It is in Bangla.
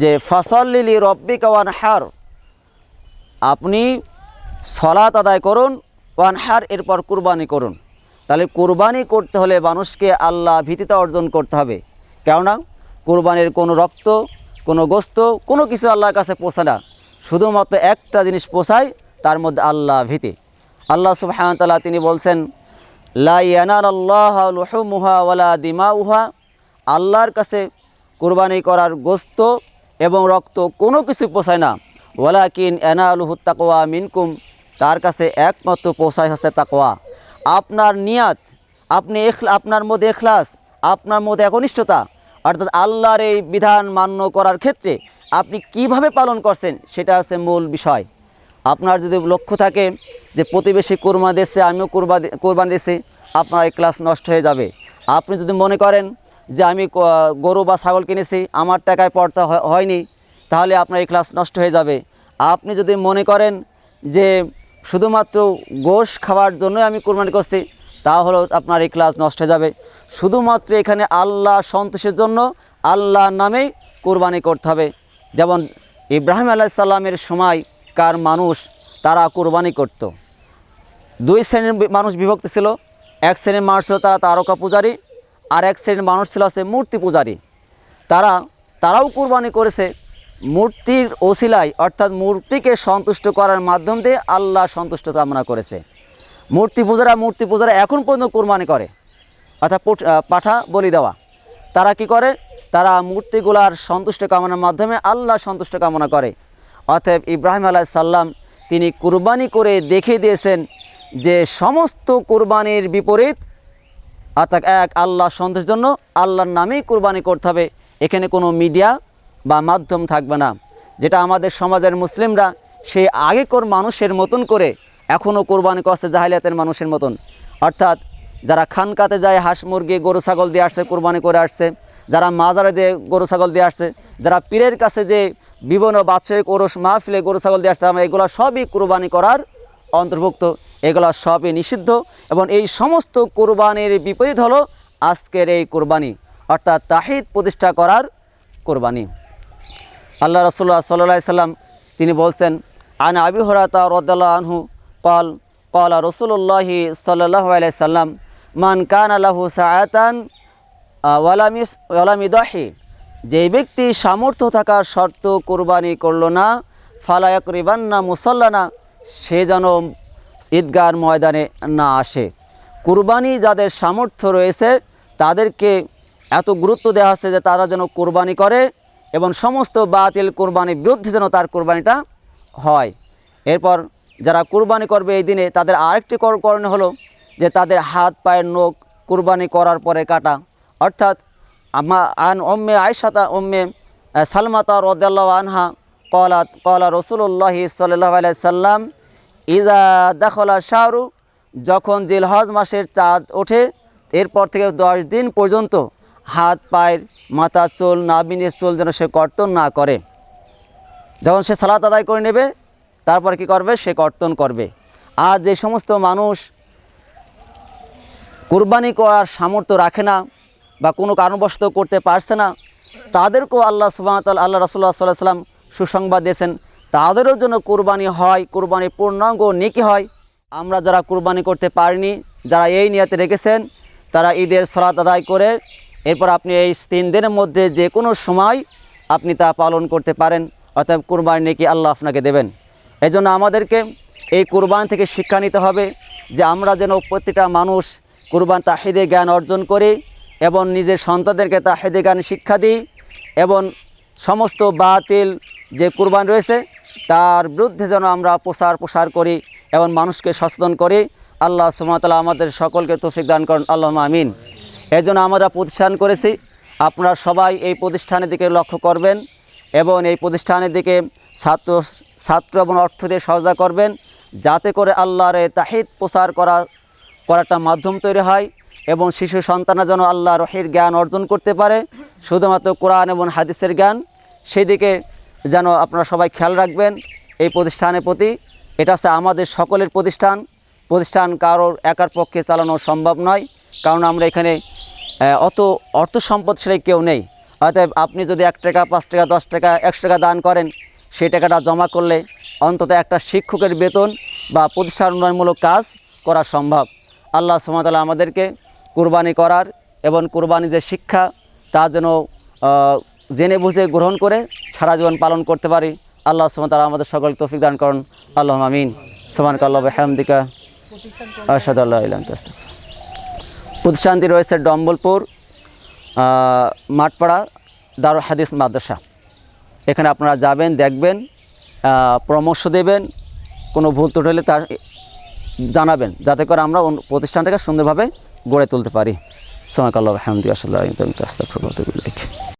যে ফসল্লিলি রব্বিক ওয়ান হার আপনি সলাত আদায় করুন, ওয়ানহার এরপর কুরবানি করুন। তাহলে কুরবানি করতে হলে মানুষকে আল্লাহ ভীতিতা অর্জন করতে হবে। কেননা কুরবানির কোনো রক্ত, কোনো গোস্ত, কোনো কিছু আল্লাহর কাছে পোষায় না। শুধুমাত্র একটা জিনিস পোষায়, তার মধ্যে আল্লাহ ভীতি। আল্লাহ সুবহানাহু তিনি বলছেন, লা ইয়ানালাল্লাহ লুহুমুহা ওয়ালা দিমাউহা। আল্লাহর কাছে কুরবানি করার গোস্ত এবং রক্ত কোনো কিছু পোষায় না। ওয়ালাকিন এনালুহু তাকওয়া মিনকুম, তার কাছে একমাত্র পোষায় হচ্ছে তাকোয়া আপনার নিয়াত, আপনি আপনার মধ্যে এখলাস, আপনার মধ্যে একনিষ্ঠতা, অর্থাৎ আল্লাহর এই বিধান মান্য করার ক্ষেত্রে আপনি কীভাবে পালন করছেন সেটা হচ্ছে মূল বিষয়। আপনার যদি লক্ষ্য থাকে যে প্রতিবেশী কোরমা দিচ্ছে আমিও কোরবা কোরবান দিচ্ছি আপনার এই ক্লাস নষ্ট হয়ে যাবে। আপনি যদি মনে করেন যে আমি গরু বা ছাগল কিনেছি, আমার টাকায় পড়তা হয়- হয়নি, তাহলে আপনার এই ক্লাস নষ্ট হয়ে যাবে। আপনি যদি মনে করেন যে শুধুমাত্র গোশ খাওয়ার জন্যই আমি কোরবানি করছি, তাহলেও আপনার এই ক্লাস নষ্ট হয়ে যাবে। শুধুমাত্র এখানে আল্লাহ সন্তোষের জন্য আল্লাহর নামেই কোরবানি করতে হবে। যেমন ইব্রাহিম আলাহ সাল্লামের সময় কার মানুষ তারা কোরবানি করত। দুই শ্রেণির মানুষ বিভক্ত ছিল, এক শ্রেণির মানুষ ছিল তারা তারকা পূজারী আর এক শ্রেণির মানুষ ছিল আছে মূর্তি পূজারী। তারা, তারাও কুরবানি করেছে। মূর্তির ওসিলায়, অর্থাৎ মূর্তিকে সন্তুষ্ট করার মাধ্যম দিয়ে আল্লাহ সন্তুষ্ট কামনা করেছে। মূর্তি পূজারা মূর্তি পূজারা এখন পর্যন্ত কোরবানি করে। অর্থাৎ পাঠা বলি দেওয়া। তারা কি করে? তারা মূর্তিগুলার সন্তুষ্ট কামনার মাধ্যমে আল্লাহ সন্তুষ্ট কামনা করে। অতএব ইব্রাহিম আলাহ সাল্লাম তিনি কুরবানি করে দেখিয়ে দিয়েছেন যে সমস্ত কুরবানির বিপরীত অর্থাৎ এক আল্লাহ সন্তুষ্টির জন্য আল্লাহর নামেই কুরবানি করতে হবে। এখানে কোনো মিডিয়া বা মাধ্যম থাকবে না। যেটা আমাদের সমাজের মুসলিমরা সেই আগেকর মানুষের মতন করে এখনও কোরবানি করছে জাহিলিয়াতের মানুষের মতন। অর্থাৎ যারা খানকাতে যায় হাঁস মুরগি, গরু, ছাগল দিয়ে আসছে, কোরবানি করে আসছে, যারা মাজারে দিয়ে গরু, ছাগল দিয়ে আসছে, যারা পীরের কাছে যে বিভিন্ন বাৎসরিক ওরস, মাহফিলে গরু, ছাগল দিয়ে আসছে আমরা এগুলো সবই কোরবানি করার অন্তর্ভুক্ত। এগুলো সবই নিষিদ্ধ এবং এই সমস্ত কোরবানির বিপরীত হলো আজকের এই কোরবানি, অর্থাৎ তাহিদ প্রতিষ্ঠা করার কোরবানি। আল্লাহ রসুল্লাহ সাল্লাহ সাল্লাম তিনি বলছেন, আন আবি হরাতা রদ্দাল্লাহ আনহু কল কল রসুল্লাহি সাল্লাহ সাল্লাম, মান কান আল্লাহু সায়াতান ওয়ালামিদাহি যেই ব্যক্তি সামর্থ্য থাকার শর্ত কোরবানি করল না ফালায়াক রিবান্না মুসল্লানা, সে যেন ঈদগার ময়দানে না আসে। কুরবানি যাদের সামর্থ্য রয়েছে, তাদেরকে এত গুরুত্ব দেওয়া হচ্ছে যে তারা যেন কোরবানি করে এবং সমস্ত বাতিল কোরবানির বিরুদ্ধে যেন তার কোরবানিটা হয়। এরপর যারা কুরবানি করবে এই দিনে, তাদের আরেকটি কর- করণীয় হলো যে তাদের হাত, পায়ের নখ কুরবানি করার পরে কাটা। অর্থাৎ আন ওম্মে আয়সাতা ওম্মে সালমাতা রদাল্লাহ আনহা কলাত কলা রসুল্লাহি সাল্লাহ সাল্লাম ইজা দাখলা শাহরু, যখন জিলহজ মাসের চাঁদ ওঠে, এরপর থেকে দশ দিন পর্যন্ত হাত, পায়ের, মাথা, চুল নাবিনের চুল যেন সে কর্তন না করে। যখন সে সালাত আদায় করে নেবে, তারপর কি করবে? সে কর্তন করবে। আর যে সমস্ত মানুষ কুরবানি করার সামর্থ্য রাখে না বা কোনো কারণবশত করতে পারছে না, তাদেরকেও আল্লাহ সুবাহতাল আল্লাহ রসুল্লাহ সাল্লাহ সাল্লাম সুসংবাদ দিয়েছেন। তাদেরও জন্য কুরবানি হয় কুরবানি পূর্ণাঙ্গ নেকি হয়। আমরা যারা কুরবানি করতে পারিনি, যারা এই নিয়াতে রেখেছেন, তারা ঈদের সলাত আদায় করে এরপর আপনি এই তিন দিনের মধ্যে যে কোনো সময় আপনি তা পালন করতে পারেন, অর্থাৎ কুরবানি নেকি আল্লাহ আপনাকে দেবেন। এই জন্য আমাদেরকে এই কুরবানি থেকে শিক্ষা নিতে হবে যে আমরা যেন প্রতিটা মানুষ কুরবান তাহিদে জ্ঞান অর্জন করি এবং নিজের সন্তানদেরকে তাহিদে জ্ঞান শিক্ষা দিই এবং সমস্ত বাতিল যে কুরবান রয়েছে তার বিরুদ্ধে যেন আমরা প্রসার প্রসার করি এবং মানুষকে সচেতন করি, আল্লাহ সুমতাল্লাহ আমাদের সকলকে তৌফিক দান করেন আল্লাহ আমিন। এই জন্য আমরা প্রতিষ্ঠান করেছি, আপনারা সবাই এই প্রতিষ্ঠানের দিকে লক্ষ্য করবেন এবং এই প্রতিষ্ঠানের দিকে ছাত্র ছাত্র এবং অর্থ দিয়ে সহযোগিতা করবেন, যাতে করে আল্লাহর তাহিদ প্রচার করার করাটা মাধ্যম তৈরি হয় এবং শিশু সন্তানরা যেন আল্লাহ রহির জ্ঞান অর্জন করতে পারে। শুধুমাত্র কোরআন এবং হাদিসের জ্ঞান সেই দিকে যেন আপনারা সবাই খেয়াল রাখবেন এই প্রতিষ্ঠানের প্রতি। এটা হচ্ছে আমাদের সকলের প্রতিষ্ঠান। প্রতিষ্ঠান কারোর একার পক্ষে চালানো সম্ভব নয়, কারণ আমরা এখানে অত অর্থ সম্পদশালী কেউ নেই। অতএব আপনি যদি এক টাকা, পাঁচ টাকা, দশ টাকা, একশো টাকা দান করেন, সেই টাকাটা জমা করলে অন্তত একটা শিক্ষকের বেতন বা প্রতিষ্ঠান উন্নয়নমূলক কাজ করা সম্ভব। আল্লাহ সুমতাল্লাহ আমাদেরকে কুরবানি করার এবং কুরবানি যে শিক্ষা, তা যেন জেনে বুঝে গ্রহণ করে সারা জীবন পালন করতে পারি। আল্লাহ সুমতাল্লাহ আমাদের সকল তৌফিক দান করুন। আল্লাহ আমিন সোমান কাল্লাহ হামদিকা আসাদ আল্লাহ প্রতিষ্ঠানটি রয়েছে ডম্বলপুর মাঠপাড়া, দারুল হাদিস মাদ্রাসা। এখানে আপনারা যাবেন, দেখবেন পরামর্শ দেবেন, কোনো ভুল ত্রুটি হলে তার জানাবেন, যাতে করে আমরা প্রতিষ্ঠানটাকে সুন্দরভাবে গড়ে তুলতে পারি। সোমাক আল্লাহ হামদি আসল্লাহ আস্তাফরুল্লাহ